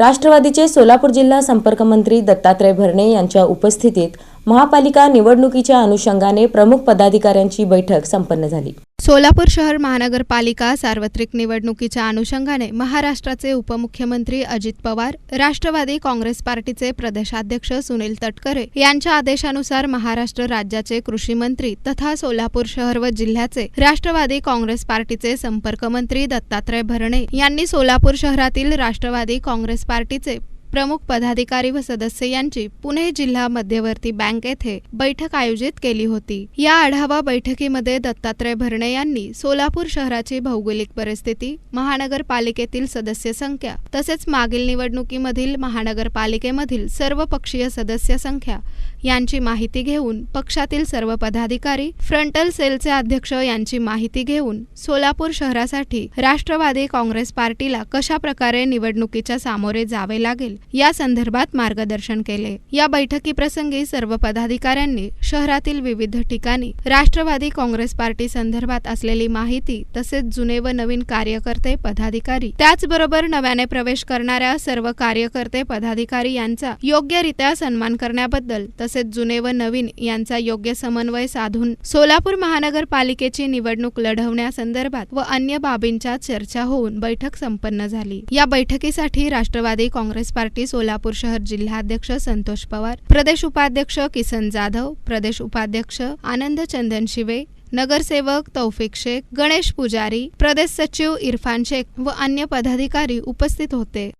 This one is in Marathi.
राष्ट्रवादीचे सोलापूर जिल्हा संपर्कमंत्री दत्तात्रय भरणे यांच्या उपस्थितीत महापालिका निवडणुकीच्या अनुषंगाने प्रमुख पदाधिकाऱ्यांची बैठक संपन्न झाली. सोलापूर शहर महानगरपालिका सार्वत्रिक निवडणुकीच्या अनुषंगाने महाराष्ट्राचे उपमुख्यमंत्री अजित पवार राष्ट्रवादी काँग्रेस पार्टीचे प्रदेशाध्यक्ष सुनील तटकरे यांच्या आदेशानुसार महाराष्ट्र राज्याचे कृषी मंत्री तथा सोलापूर शहर व जिल्ह्याचे राष्ट्रवादी काँग्रेस पार्टीचे संपर्क मंत्री दत्तात्रय भरणे यांनी सोलापूर शहरातील राष्ट्रवादी काँग्रेस पार्टीचे प्रमुख पदाधिकारी व सदस्य यांची पुणे जिल्हा मध्यवर्ती बँक येथे बैठक आयोजित केली होती. या आढावा बैठकीमध्ये दत्तात्रय भरणे यांनी सोलापूर शहराची भौगोलिक परिस्थिती महानगरपालिकेतील सदस्य संख्या तसेच मागील निवडणुकीमधील महानगरपालिकेमधील सर्व पक्षीय सदस्य संख्या यांची माहिती घेऊन पक्षातील सर्व पदाधिकारी फ्रंटल सेलचे अध्यक्ष यांची माहिती घेऊन सोलापूर शहरासाठी राष्ट्रवादी काँग्रेस पार्टीला कशा प्रकारे निवडणुकीच्या सामोरे जावे लागेल या संदर्भात मार्गदर्शन केले. या बैठकीप्रसंगी सर्व पदाधिकाऱ्यांनी शहरातील विविध ठिकाणी राष्ट्रवादी काँग्रेस पार्टी संदर्भात असलेली माहिती तसेच जुने व नवीन कार्यकर्ते पदाधिकारी त्याचबरोबर नव्याने प्रवेश करणाऱ्या सर्व कार्यकर्ते पदाधिकारी यांचा योग्यरित्या सन्मान करण्याबद्दल तसेच जुने व नवीन यांचा योग्य समन्वय साधून सोलापूर महानगरपालिकेची निवडणूक लढवण्यासंदर्भात व अन्य बाबींच्या चर्चा होऊन बैठक संपन्न झाली. या बैठकीसाठी राष्ट्रवादी काँग्रेस पार्टी सोलापूर शहर जिल्हाध्यक्ष संतोष पवार प्रदेश उपाध्यक्ष किसन जाधव प्रदेश उपाध्यक्ष आनंद चंदन शिवे नगरसेवक तौफिक शेख गणेश पुजारी प्रदेश सचिव इरफान शेख व अन्य पदाधिकारी उपस्थित होते.